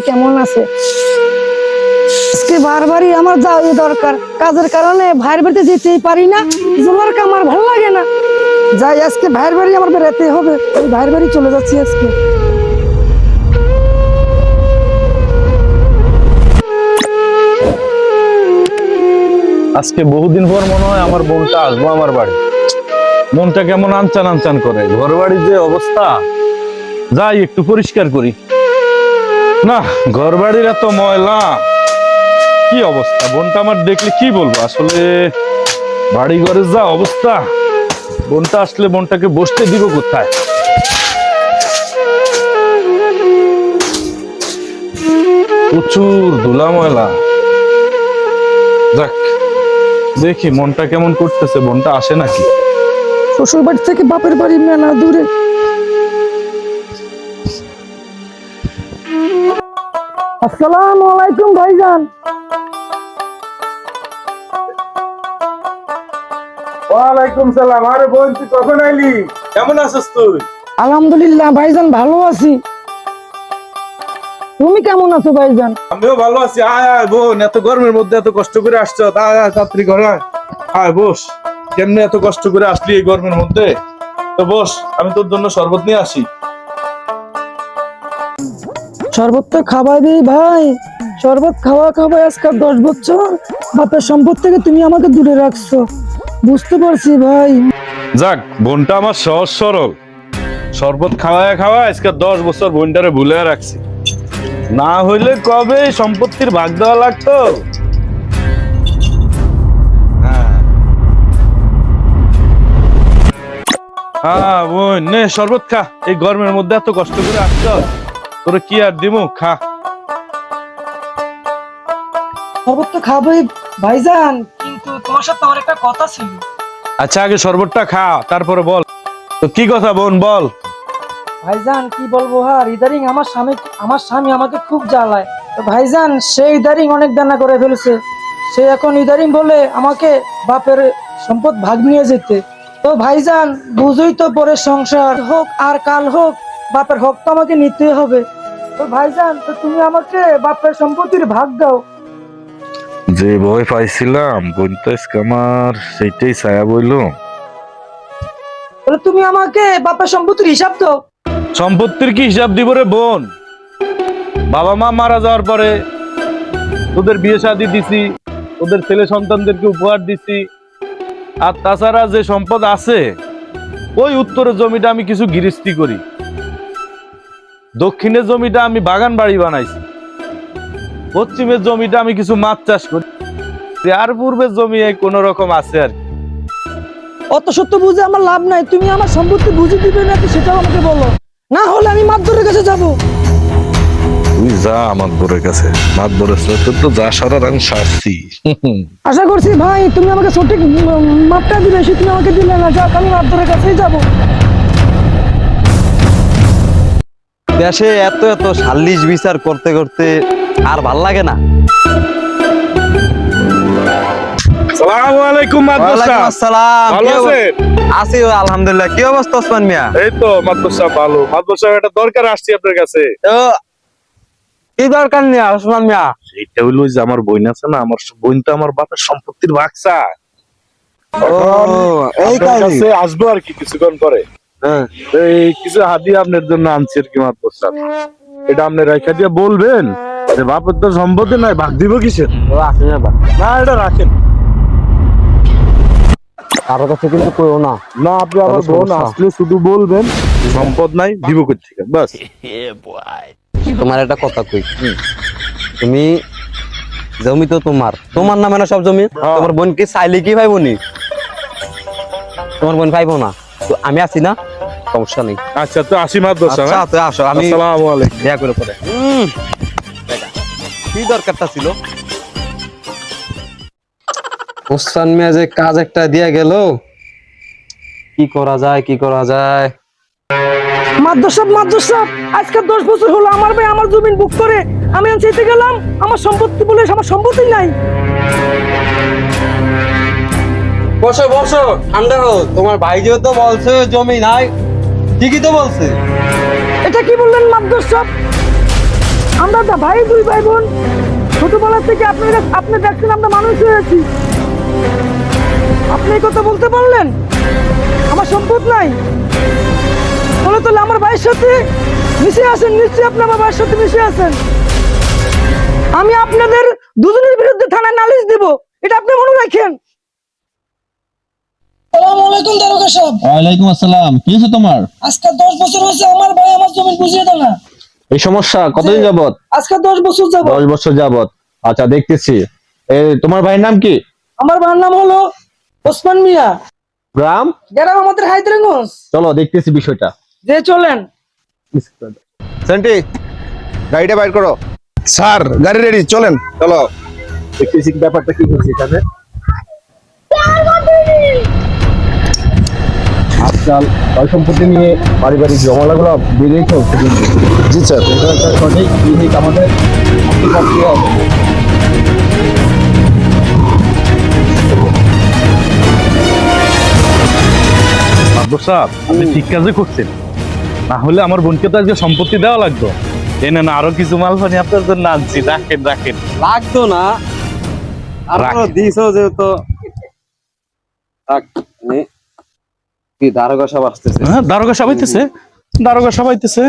কেমন আছে। আজকে বারবারই আমার যাওয়াই দরকার। কাজের কারণে বাড়িতে যেতেই পারি না। আমার ভালো লাগে না। যাই, আজকে ভাইয়ের বাড়ি আমার বেড়াতে হবে। ভাইয়ের বাড়ি চলে যাচ্ছি আজকে। আজকে বহুদিন পর মনে হয় আমার বোনটা আসব আমার বাড়ি। মনটা কেমন আনচান আনচান করে। ঘর বাড়ির যে অবস্থা, যাই একটু পরিষ্কার করি। না ঘর বাড়ির এত ময়লা, কি অবস্থা? বোনটা আমার দেখলে কি বলব? আসলে বাড়ি ঘরের যা অবস্থা, বোনটা আসলে বোনটাকে বসতে দিব কোথায়? প্রচুর ধুলা ময়লা। যাক দেখি মনটা কেমন করতেছে? বোনটা আসে নাকি? শ্বশুর বাড়ি থেকে বাপের বাড়ি মেলা দূরে। আসসালামু আলাইকুম ভাইজান। ওয়ালাইকুম সালাম। আরে বোন তুই কখন আইলি? কেমন আছিস তুই? আলহামদুলিল্লাহ ভাইজান ভালো আছি। তুমি কেমন আছো ভাইজান? আমিও ভালো আছি। আয় আয় বোন এত গরমের মধ্যে এত কষ্ট করে আসছো। আয় আয় তাড়াতাড়ি ঘরে আয়। আয় বস। কেমনে এত কষ্ট করে আসলি এই গরমের মধ্যে? তো বস আমি তোর জন্য শরবত নিয়ে আসি। শরবত তো খাওয়াই দিই ভাই। শরবত খাওয়া খাওয়া আজকাল দশ বছর। বাপের সম্পদ থেকে তুমি আমাকে দূরে রাখছো। বুঝতে পারছি ভাই। যাক বোনটা আমার সহজ সরল। শরবত খাওয়ায় খাওয়া আজকে দশ বছর বোনটারে ভুলে রাখছি। না হইলে কবে সম্পত্তির ভাগ দেওয়া লাগতো? হ্যাঁ। হ্যাঁ বোন নে শরবত খা। এই গরমের মধ্যে এত কষ্ট করে আসছ? তোরে কি আর দিমু? খা। শরবত তো খাবোই ভাইজান কিন্তু তোমার সাথে আমার একটা কথা ছিল। আচ্ছা আগে শরবতটা খা তারপরে বল। তো কি কথা বোন বল। ভাইজান কি বলব আর ইদারিং আমার স্বামী আমার স্বামী আমাকে খুব জ্বালায়। তো ভাইজান সে ইদারিং অনেক দানা করে ফেলছে। সে এখন ইদারিং বলে আমাকে বাপের সম্পদ ভাগ নিয়ে যেতে। তো ভাইজান বুঝই তো পরে সংসার হোক আর কাল হোক বাপের হক তো আমাকে নিতে হবে। তো ভাইজান তো তুমি আমাকে বাপের সম্পত্তির ভাগ দাও। যে ভয় পাইছিলাম আজকে আমার সেইটাই ছায়া বইলো। তুমি আমাকে বাপের সম্পত্তির হিসাব দাও। সম্পত্তির কি হিসাব দিব রে বোন? বাবা মা মারা যাওয়ার পরে তোদের বিয়ে শাদি দিছি, তোদের ছেলে সন্তানদেরকে উপহার দিছি, আর তাছাড়া যে সম্পদ আছে, ওই উত্তরের জমিটা আমি কিছু গিরিস্তি করি। দক্ষিণের জমিটা আমি বাগান বাড়ি বানাইছি, পশ্চিমের জমিটা আমি কিছু মাছ চাষ করি, আর পূর্বের জমি কোন রকম আছে আর। অত সত্য বুঝে আমার লাভ নাই, তুমি আমার সম্পত্তি বুঝে দিবে নাকি সেটাও আমাকে বলো। না হলে আমি মাধ্যরের কাছে যাব। তুই যা আমার বোরের কাছে। মাত বোরের তোর তো যা সারার আমি সারছি। আশা করছি ভাই তুমি আমাকে সঠিক মাপটা দিবে সে তুমি আমাকে দিলে না যাক আমি মাধ্যরের কাছেই যাব। দেশে এত এত সাল্লিশ বিচার করতে করতে আর ভালো লাগে না। সালামু আলাইকুম মাদ্রাসা। আসসালাম। ভালো আছেন? আছি আলহামদুলিল্লাহ। কি অবস্থা ওসমান মিয়া? এই তো মাদ্রাসা ভালো। মাদ্রাসা একটা দরকার আসছি আপনার কাছে। কি দরকার নিয়া ওসমান মিয়া? এইটা হইল যে আমার বোন আছে না আমার বোন তো আমার বাপের সম্পত্তির ভাগসা এই কাছে আসব আর কি কিছুক্ষণ পরে। হ্যাঁ। এই কিছু হাদিয়া আপনার জন্য আনছি আর কি মাদ্রাসা। এটা আপনি রেখা দিয়ে বলবেন যে বাপের তো সম্পত্তি নাই ভাগ দিব কিসের? না এটা রাখেন। কারও কাছে কিন্তু কইও না। না আপনি আমার বোন আসলে শুধু বলবেন। সম্পদ নাই দিব কোথেকে বাস। তোমার একটা কথা কই। তুমি জমি তো তোমার। তোমার নামে না সব জমি? হ্যাঁ। তোমার বোন কি চাইলে কি ভাই নি? তোমার বোন পাইবো না। তো আমি আছি না? সমস্যা নেই। আচ্ছা তো আসি মাদ্রাসা আচ্ছা তুই আসো। আমি আসসালামু আলাইকুম। দেয়া করে পরে। কি দরকারটা ছিল? ওস্তান মিয়া যে কাজ একটা দিয়া গেল। কি করা যায় কি করা যায়? মাদ্রাসাব মাদ্রাসাব আজকে দশ বছর হলো আমার ভাই আমার জমিন বুক করে। আমি চেতে গেলাম আমার সম্পত্তি বলে আমার সম্পত্তি নাই। বসো বসো ঠান্ডা হো তোমার ভাই তো বলছে জমি নাই। ঠিকই তো বলছে। এটা কি বললেন মাদ্রাস আমরা তো ভাই দুই ভাই বোন ছোটবেলা থেকে আপনি আপনি দেখছেন আমরা মানুষ হয়েছি আপনি এই কথা বলতে পারলেন? আমার সম্পদ নাই। বলে তাহলে আমার ভাইয়ের সাথে মিশে আছেন নিশ্চয়ই আপনি আমার ভাইয়ের সাথে মিশে আছেন আমি আপনাদের দুজনের বিরুদ্ধে থানায় নালিশ দেব। এটা আপনি মনে রাখেন? আলাইকুম দারোগা সাহেব। ওয়ালাইকুম আসসালাম। কি হয়েছে তোমার? আজকে দশ বছর হয়েছে আমার ভাই আমার জমি বুঝিয়ে দেয় না। এই সমস্যা কতদিন যাবত আজকে দশ বছর যাব দশ বছর যাবত আচ্ছা দেখতেছি। এ তোমার ভাইয়ের নাম কি? আমার ভাইয়ের নাম হলো ওসমান মিয়া। গ্রাম? গ্রাম আমাদের হায়দ্রাগঞ্জ। চলো দেখতেছি বিষয়টা। যে চলেন। সেন্টি গাড়িটা বাইর করো। স্যার গাড়ি রেডি চলেন। চলো। দেখতেছি কি ব্যাপারটা কি হচ্ছে এখানে। আজকাল সয় সম্পত্তি নিয়ে পারিবারিক জমালাগুলো বেড়েই চলছে জি স্যার। এটা একটা সঠিক আমাদের। সাহেব আপনি ঠিক কাজই করছেন। না হলে আমার বোনকে তো আজকে সম্পত্তি দেওয়া লাগতো। এনে না আরও কিছু মাল পানি আপনার জন্য আনছি রাখেন রাখেন। লাগতো না। আর। দিছো যেহেতু। কি দারোগা সব আসতেছে? হ্যাঁ দারোগা সাহেব আইতেছে। দারোগা সাহেব আইতেছে।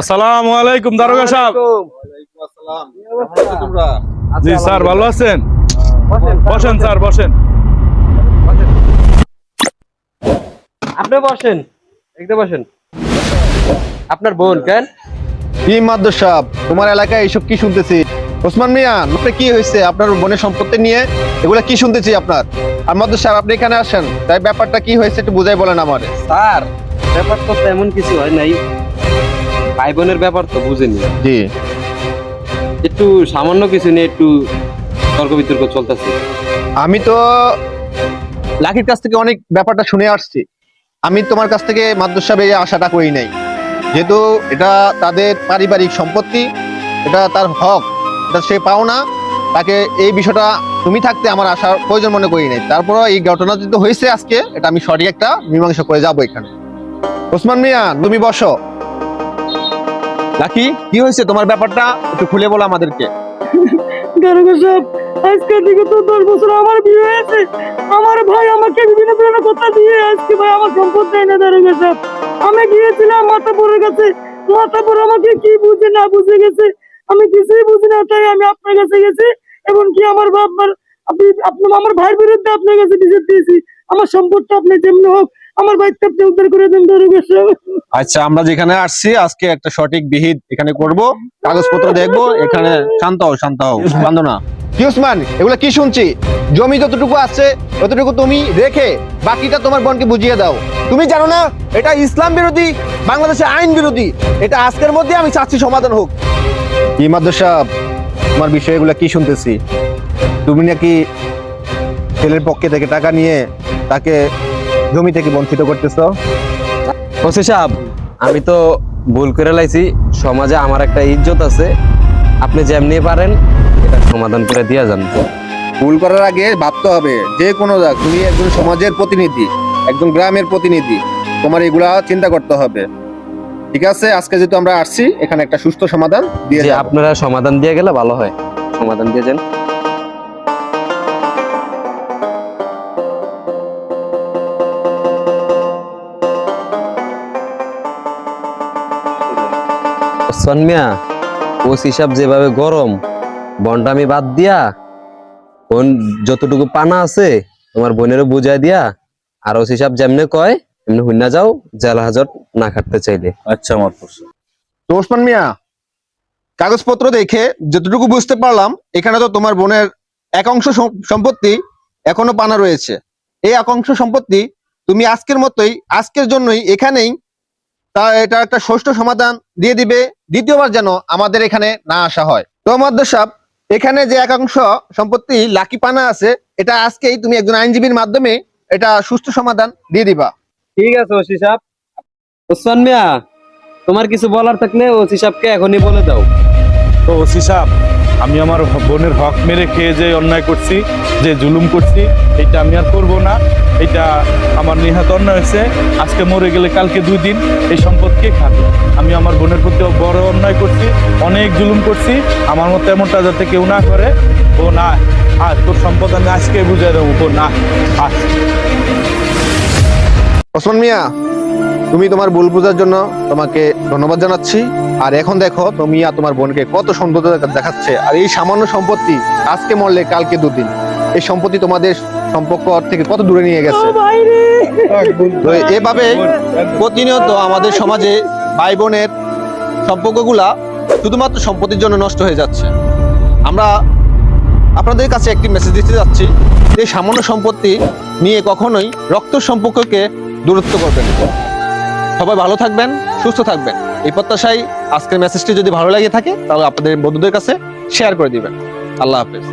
আসসালামু আলাইকুম দারোগা সাহেব। তোমরা? জি স্যার ভালো আছেন? বসেন। স্যার বসেন। আপনি বসেন একদম বসেন। আপনার বোন কেন? কি সাহেব তোমার এলাকায় এইসব কি শুনতেছি? ওসমান মিয়া কি হয়েছে? আপনার বোনের সম্পত্তি নিয়ে এগুলা কি শুনতেছি আপনার? আর মাদ্র সাহেব আপনি এখানে আসেন। তাই ব্যাপারটা কি হয়েছে একটু বুঝাই বলেন আমারে। স্যার ব্যাপার তো তেমন কিছু হয় নাই। ভাই বোনের ব্যাপার তো বুঝেনি। জি। একটু সামান্য কিছু নিয়ে একটু তর্ক বিতর্ক চলতেছে। আমি তো লাকির কাছ থেকে অনেক ব্যাপারটা শুনে আসছি। আমি তোমার কাছ থেকে মাদ্রাস সাহেব এই আশাটা করি নাই। যেহেতু এটা তাদের পারিবারিক সম্পত্তি, এটা তার হক, এটা সে পাও না। তাকে এই বিষয়টা তুমি থাকতে আমার আশার প্রয়োজন মনে করি নাই। তারপরও এই ঘটনা যেহেতু হয়েছে আজকে, এটা আমি সঠিক একটা মীমাংসা করে যাব এখানে। ওসমান মিয়া, তুমি বসো। লাকি, কি হয়েছে? তোমার ব্যাপারটা একটু খুলে বলো আমাদেরকে। দারোগা সাহেব আজকে থেকে তো দশ বছর আমার বিয়ে হয়েছে। আমার ভাই আমাকে বিভিন্ন ধরনের কথা দিয়ে আজকে ভাই আমার সম্পদ না সাহেব আমি গিয়েছিলাম মাতাপুরের কাছে। মাতাপুর আমাকে কি বুঝে না বুঝে গেছে? আমি কিছুই বুঝি না, তাই আমি আপনার কাছে গেছি। এবং কি আমার আপনি আপনি আমার ভাইয়ের বিরুদ্ধে আপনার কাছে বিচার দিয়েছি। আমার সম্পদটা আপনি যেমনি হোক আমার ভাইকে আপনি উদ্ধার করে দেন দারোগা আচ্ছা আমরা যেখানে আসছি আজকে একটা সঠিক বিহিত এখানে করব। কাগজপত্র দেখব এখানে শান্ত হও শান্ত হও কান্দ না কি উসমান এগুলো কি শুনছি? জমি যতটুকু আছে ততটুকু তুমি রেখে বাকিটা তোমার বোনকে বুঝিয়ে দাও। তুমি জানো না এটা ইসলাম বিরোধী বাংলাদেশের আইন বিরোধী। এটা আজকের মধ্যে আমি চাচ্ছি সমাধান হোক। কি মাদ্রাসা তোমার বিষয়গুলো কি শুনতেছি? তুমি নাকি ছেলের পক্ষে থেকে টাকা নিয়ে তাকে জমি থেকে বঞ্চিত করতেছো? ওসি সাহেব আমি তো ভুল করে লাইছি। সমাজে আমার একটা ইজ্জত আছে। আপনি যেমনি পারেন এটা সমাধান করে দিয়া যান। ভুল করার আগে ভাবতে হবে যে কোনো যাক তুমি একজন সমাজের প্রতিনিধি একজন গ্রামের প্রতিনিধি তোমার এগুলা চিন্তা করতে হবে। ঠিক আছে? আজকে যেহেতু আমরা আসছি এখানে একটা সুস্থ সমাধান দিয়ে আপনারা সমাধান দিয়ে গেলে ভালো হয়। সমাধান দিয়ে যান। ওসমান মিয়া ওস হিসাব যেভাবে গরম বন্ডামি বাদ দিয়া বোন যতটুকু পানা আছে তোমার বোনেরও বুঝাই দিয়া আর ওস হিসাব যেমনে কয় এমনি হুন্না যাও জেল হাজত না খাটতে চাইলে। আচ্ছা মাদবর সাহেব তো ওসমান মিয়া কাগজপত্র দেখে যতটুকু বুঝতে পারলাম এখানে তো তোমার বোনের এক অংশ সম- সম্পত্তি এখনও পানা রয়েছে। এই এক অংশ সম্পত্তি তুমি আজকের মতোই আজকের জন্যই এখানেই তা এটা একটা ষষ্ঠ সমাধান দিয়ে দিবে। দ্বিতীয়বার যেন আমাদের এখানে না আসা হয়। তো মাদ্র সাহেব এখানে যে একাংশ সম্পত্তি লাকি পানা আছে এটা আজকেই তুমি একজন আইনজীবীর মাধ্যমে এটা সুষ্ঠু সমাধান দিয়ে দিবা। ঠিক আছে ওসি সাহেব। ওসমান মিয়া তোমার কিছু বলার থাকলে ওসি সাহেবকে এখনই বলে দাও। তো ওসি সাহেব আমি আমার বোনের হক মেরে খেয়ে যে অন্যায় করছি, যে জুলুম করছি, এটা আমি আর করব না। এটা আমার নিহাত অন্যায় হয়েছে। আজকে মরে গেলে কালকে দুই দিন এই সম্পদ কে খাবে? আমি আমার বোনের প্রতি বড় অন্যায় করছি, অনেক জুলুম করছি। আমার মতো এমনটা যাতে কেউ না করে, ও না আর তোর সম্পদ আমি আজকে বুঝে দেবো না আজ ওসমান মিয়া তুমি তোমার ভুল বোঝার জন্য তোমাকে ধন্যবাদ জানাচ্ছি। আর এখন দেখো তুমি আর তোমার বোনকে কত সুন্দর দেখাচ্ছে। আর এই সামান্য সম্পত্তি আজকে মরলে কালকে দুদিন। এই সম্পত্তি তোমাদের সম্পর্ক থেকে কত দূরে নিয়ে গেছে। এভাবে প্রতিনিয়ত আমাদের সমাজে ভাই বোনের সম্পর্কগুলা শুধুমাত্র সম্পত্তির জন্য নষ্ট হয়ে যাচ্ছে। আমরা আপনাদের কাছে একটি মেসেজ দিতে যাচ্ছি। যে সামান্য সম্পত্তি নিয়ে কখনোই রক্ত সম্পর্ককে দূরত্ব করবেন। সবাই ভালো থাকবেন, সুস্থ থাকবেন। এই প্রত্যাশায় আজকের মেসেজটি যদি ভালো লাগে থাকে, তাহলে আপনাদের বন্ধুদের কাছে শেয়ার করে দিবেন। আল্লাহ হাফেজ।